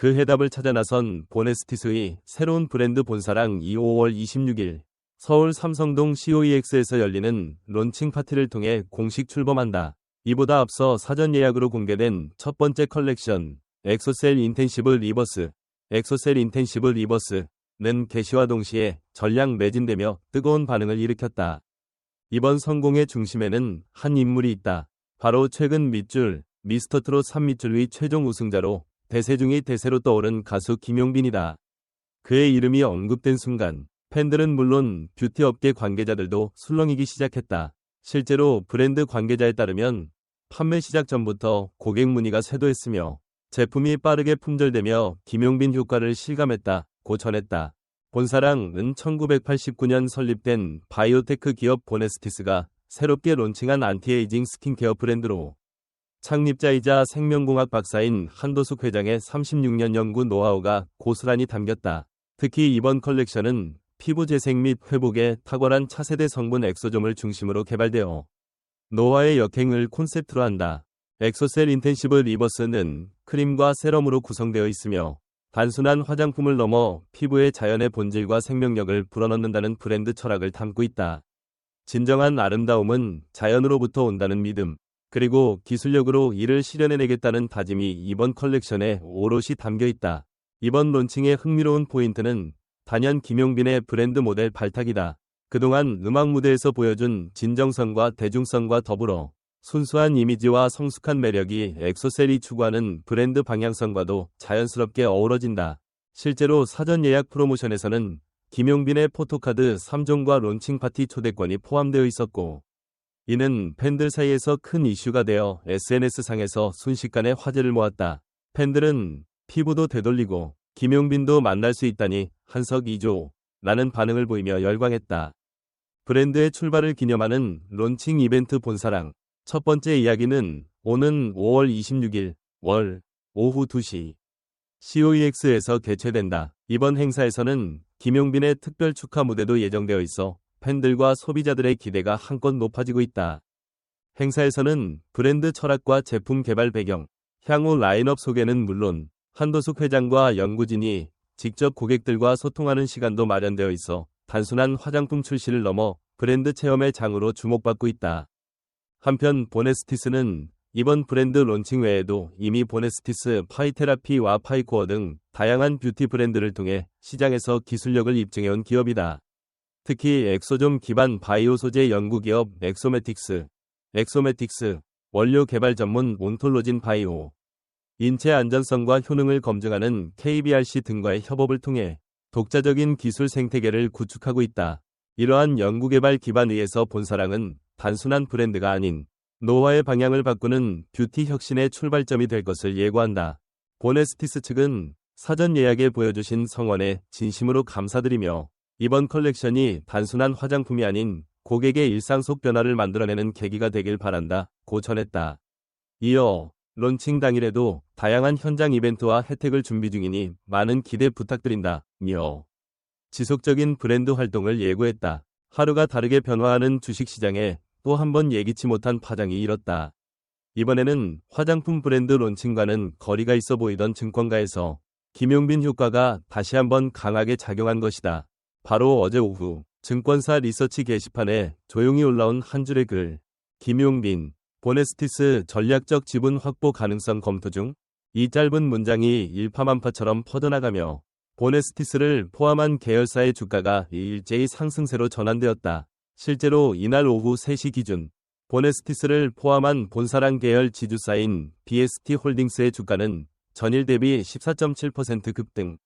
그 해답을 찾아 나선 보네스티스의 새로운 브랜드 본사랑 2 5월 26일 서울 삼성동 COEX에서 열리는 론칭 파티를 통해 공식 출범한다. 이보다 앞서 사전 예약으로 공개된 첫 번째 컬렉션 엑소셀 인텐시브 리버스 엑소셀 인텐시브 리버스는 개시와 동시에 전량 매진되며 뜨거운 반응을 일으켰다. 이번 성공의 중심에는 한 인물이 있다. 바로 최근 밑줄 미스터트롯 3밑줄의 최종 우승자로 대세 중의 대세로 떠오른 가수 김용빈이다. 그의 이름이 언급된 순간 팬들은 물론 뷰티 업계 관계자들도 술렁이기 시작했다. 실제로 브랜드 관계자에 따르면 판매 시작 전부터 고객 문의가 쇄도했으며 제품이 빠르게 품절되며 김용빈 효과를 실감했다 고 전했다. 본사랑은 1989년 설립된 바이오테크 기업 보네스티스가 새롭게 론칭한 안티에이징 스킨케어 브랜드로 창립자이자 생명공학 박사인 한도숙 회장의 36년 연구 노하우가 고스란히 담겼다. 특히 이번 컬렉션은 피부 재생 및 회복에 탁월한 차세대 성분 엑소점을 중심으로 개발되어 노화의 역행을 콘셉트로 한다. 엑소셀 인텐시브 리버스는 크림과 세럼으로 구성되어 있으며 단순한 화장품을 넘어 피부의 자연의 본질과 생명력을 불어넣는다는 브랜드 철학을 담고 있다. 진정한 아름다움은 자연으로부터 온다는 믿음, 그리고 기술력으로 이를 실현해내겠다는 다짐이 이번 컬렉션에 오롯이 담겨 있다. 이번 론칭의 흥미로운 포인트는 단연 김용빈의 브랜드 모델 발탁이다. 그동안 음악 무대에서 보여준 진정성과 대중성과 더불어 순수한 이미지와 성숙한 매력이 엑소셀이 추구하는 브랜드 방향성과도 자연스럽게 어우러진다. 실제로 사전 예약 프로모션에서는 김용빈의 포토카드 3종과 론칭 파티 초대권이 포함되어 있었고 이는 팬들 사이에서 큰 이슈가 되어 SNS상에서 순식간에 화제를 모았다. 팬들은 피부도 되돌리고 김용빈도 만날 수 있다니 한석 2조 라는 반응을 보이며 열광했다. 브랜드의 출발을 기념하는 론칭 이벤트 본사랑 첫 번째 이야기는 오는 5월 26일 월 오후 2시 COEX에서 개최된다. 이번 행사에서는 김용빈의 특별 축하 무대도 예정되어 있어 팬들과 소비자들의 기대가 한껏 높아지고 있다. 행사에서는 브랜드 철학과 제품 개발 배경, 향후 라인업 소개는 물론 한도숙 회장과 연구진이 직접 고객들과 소통하는 시간도 마련되어 있어 단순한 화장품 출시를 넘어 브랜드 체험의 장으로 주목받고 있다. 한편 보네스티스는 이번 브랜드 론칭 외에도 이미 보네스티스 파이테라피와 파이코어 등 다양한 뷰티 브랜드를 통해 시장에서 기술력을 입증해온 기업이다. 특히 엑소점 기반 바이오 소재 연구기업 엑소메틱스, 엑소메틱스, 원료 개발 전문 온톨로진 바이오, 인체 안전성과 효능을 검증하는 KBRC 등과의 협업을 통해 독자적인 기술 생태계를 구축하고 있다. 이러한 연구개발 기반 위에서 본사랑은 단순한 브랜드가 아닌 노화의 방향을 바꾸는 뷰티 혁신의 출발점이 될 것을 예고한다. 보네스티스 측은 사전 예약에 보여주신 성원에 진심으로 감사드리며 이번 컬렉션이 단순한 화장품이 아닌 고객의 일상 속 변화를 만들어내는 계기가 되길 바란다. 고 전했다. 이어 론칭 당일에도 다양한 현장 이벤트와 혜택을 준비 중이니 많은 기대 부탁드린다. 며 지속적인 브랜드 활동을 예고했다. 하루가 다르게 변화하는 주식시장에 또 한 번 예기치 못한 파장이 일었다. 이번에는 화장품 브랜드 론칭과는 거리가 있어 보이던 증권가에서 김용빈 효과가 다시 한번 강하게 작용한 것이다. 바로 어제 오후 증권사 리서치 게시판에 조용히 올라온 한 줄의 글. 김용빈, 보네스티스 전략적 지분 확보 가능성 검토 중 이 짧은 문장이 일파만파처럼 퍼져나가며 보네스티스를 포함한 계열사의 주가가 일제히 상승세로 전환되었다. 실제로 이날 오후 3시 기준 보네스티스를 포함한 본사랑 계열 지주사인 BST 홀딩스의 주가는 전일 대비 14.7% 급등,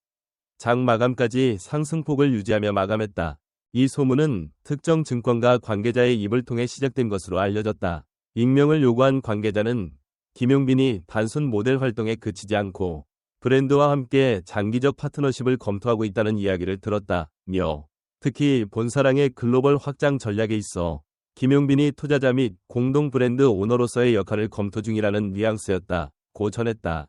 장 마감까지 상승폭을 유지하며 마감했다. 이 소문은 특정 증권가 관계자의 입을 통해 시작된 것으로 알려졌다. 익명을 요구한 관계자는 김용빈이 단순 모델 활동에 그치지 않고 브랜드와 함께 장기적 파트너십을 검토하고 있다는 이야기를 들었다 며 특히 본사랑의 글로벌 확장 전략에 있어 김용빈이 투자자 및 공동 브랜드 오너로서의 역할을 검토 중이라는 뉘앙스였다. 고 전했다.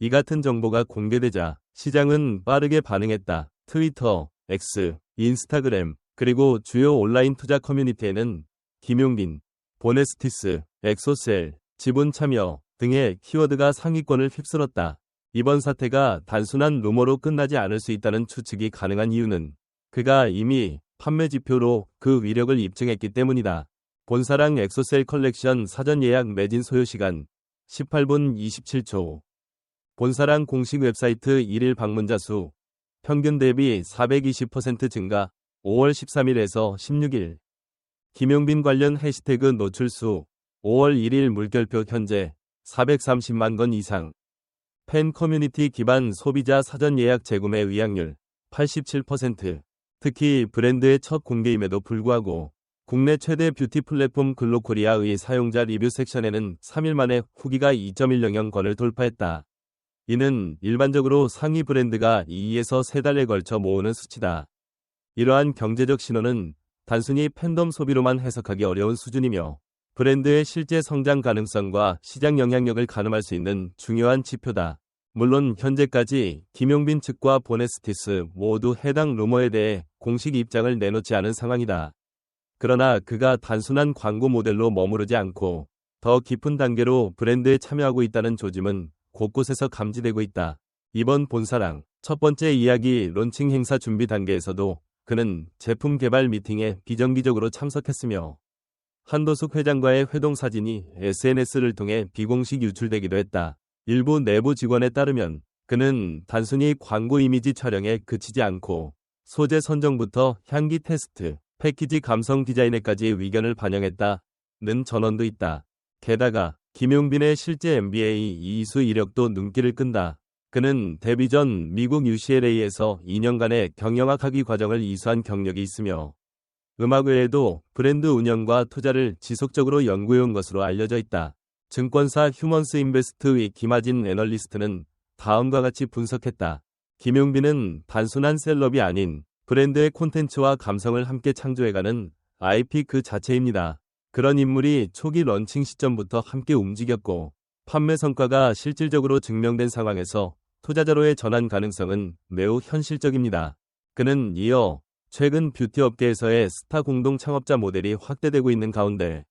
이 같은 정보가 공개되자 시장은 빠르게 반응했다. 트위터, X, 인스타그램, 그리고 주요 온라인 투자 커뮤니티에는 김용빈, 보네스티스, 엑소셀, 지분 참여 등의 키워드가 상위권을 휩쓸었다. 이번 사태가 단순한 루머로 끝나지 않을 수 있다는 추측이 가능한 이유는 그가 이미 판매 지표로 그 위력을 입증했기 때문이다. 본사랑 엑소셀 컬렉션 사전 예약 매진 소요 시간 18분 27초. 본사랑 공식 웹사이트 1일 방문자 수 평균 대비 420% 증가 5월 13일에서 16일. 김용빈 관련 해시태그 노출 수 5월 1일 물결표 현재 430만 건 이상. 팬 커뮤니티 기반 소비자 사전 예약 재구매 의향률 87%. 특히 브랜드의 첫 공개임에도 불구하고 국내 최대 뷰티 플랫폼 글로코리아의 사용자 리뷰 섹션에는 3일 만에 후기가 2.100여 건을 돌파했다. 이는 일반적으로 상위 브랜드가 2에서 3달에 걸쳐 모으는 수치다. 이러한 경제적 신호는 단순히 팬덤 소비로만 해석하기 어려운 수준이며 브랜드의 실제 성장 가능성과 시장 영향력을 가늠할 수 있는 중요한 지표다. 물론 현재까지 김용빈 측과 보네스티스 모두 해당 루머에 대해 공식 입장을 내놓지 않은 상황이다. 그러나 그가 단순한 광고 모델로 머무르지 않고 더 깊은 단계로 브랜드에 참여하고 있다는 조짐은 곳곳에서 감지되고 있다. 이번 본사랑 첫 번째 이야기 론칭 행사 준비 단계에서도 그는 제품 개발 미팅에 비정기적으로 참석했으며 한도숙 회장과의 회동 사진이 SNS를 통해 비공식 유출되기도 했다. 일부 내부 직원에 따르면 그는 단순히 광고 이미지 촬영에 그치지 않고 소재 선정부터 향기 테스트, 패키지 감성 디자인에까지 의견을 반영했다는 전언도 있다. 게다가 김용빈의 실제 MBA 이수 이력도 눈길을 끈다. 그는 데뷔 전 미국 UCLA에서 2년간의 경영학 학위 과정을 이수한 경력이 있으며 음악 외에도 브랜드 운영과 투자를 지속적으로 연구해온 것으로 알려져 있다. 증권사 휴먼스 인베스트의 김하진 애널리스트는 다음과 같이 분석했다. 김용빈은 단순한 셀럽이 아닌 브랜드의 콘텐츠와 감성을 함께 창조해가는 IP 그 자체입니다. 그런 인물이 초기 런칭 시점부터 함께 움직였고 판매 성과가 실질적으로 증명된 상황에서 투자자로의 전환 가능성은 매우 현실적입니다. 그는 이어 최근 뷰티 업계에서의 스타 공동 창업자 모델이 확대되고 있는 가운데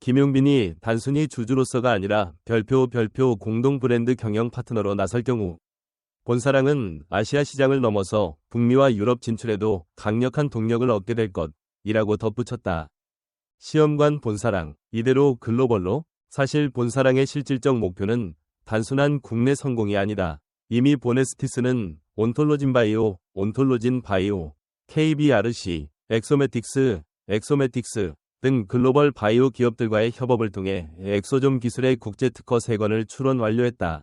김용빈이 단순히 주주로서가 아니라 별표 별표 공동 브랜드 경영 파트너로 나설 경우 본사랑은 아시아 시장을 넘어서 북미와 유럽 진출에도 강력한 동력을 얻게 될 것이라고 덧붙였다. 시험관 본사랑 이대로 글로벌로 사실 본사랑의 실질적 목표는 단순한 국내 성공이 아니다. 이미 보네스티스는 온톨로진 바이오, 온톨로진 바이오, KBRC, 엑소메틱스, 엑소메틱스 등 글로벌 바이오 기업들과의 협업을 통해 엑소좀 기술의 국제 특허 3건을 출원 완료했다.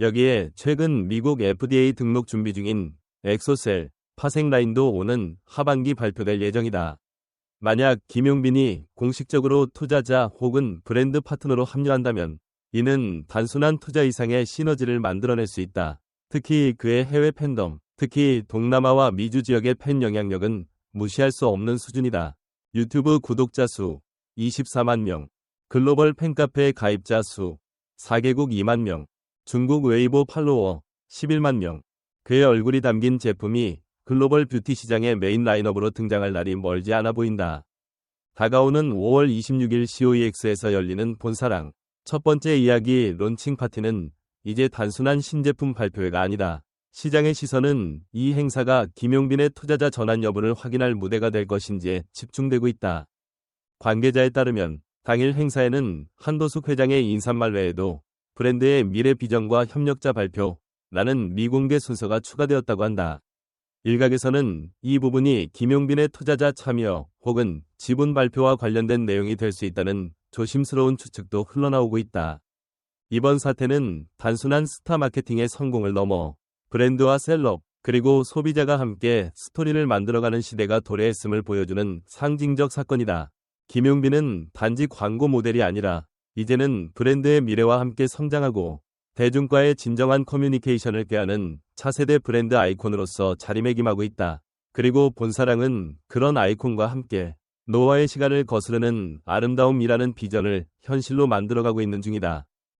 여기에 최근 미국 FDA 등록 준비 중인 엑소셀 파생 라인도 오는 하반기 발표될 예정이다. 만약 김용빈이 공식적으로 투자자 혹은 브랜드 파트너로 합류한다면 이는 단순한 투자 이상의 시너지를 만들어낼 수 있다. 특히 그의 해외 팬덤, 특히 동남아와 미주 지역의 팬 영향력은 무시할 수 없는 수준이다. 유튜브 구독자 수 24만 명, 글로벌 팬카페 가입자 수 4개국 2만 명, 중국 웨이보 팔로워 11만 명. 그의 얼굴이 담긴 제품이 글로벌 뷰티 시장의 메인 라인업으로 등장할 날이 멀지 않아 보인다. 다가오는 5월 26일 COEX에서 열리는 본사랑 첫 번째 이야기 론칭 파티는 이제 단순한 신제품 발표회가 아니다. 시장의 시선은 이 행사가 김용빈의 투자자 전환 여부를 확인할 무대가 될 것인지에 집중되고 있다. 관계자에 따르면 당일 행사에는 한도숙 회장의 인사말 외에도 브랜드의 미래 비전과 협력자 발표 라는 미공개 순서가 추가되었다고 한다. 일각에서는 이 부분이 김용빈의 투자자 참여 혹은 지분 발표와 관련된 내용이 될 수 있다는 조심스러운 추측도 흘러나오고 있다. 이번 사태는 단순한 스타 마케팅의 성공을 넘어 브랜드와 셀럽, 그리고 소비자가 함께 스토리를 만들어가는 시대가 도래했음을 보여주는 상징적 사건이다. 김용빈은 단지 광고 모델이 아니라 이제는 브랜드의 미래와 함께 성장하고 대중과의 진정한 커뮤니케이션을 꾀하는 차세대 브랜드 아이콘으로서 자리매김하고 있다. 그리고 본사랑은 그런 아이콘과 함께 노화의 시간을 거스르는 아름다움이라는 비전을 현실로 만들어가고 있는 중이다.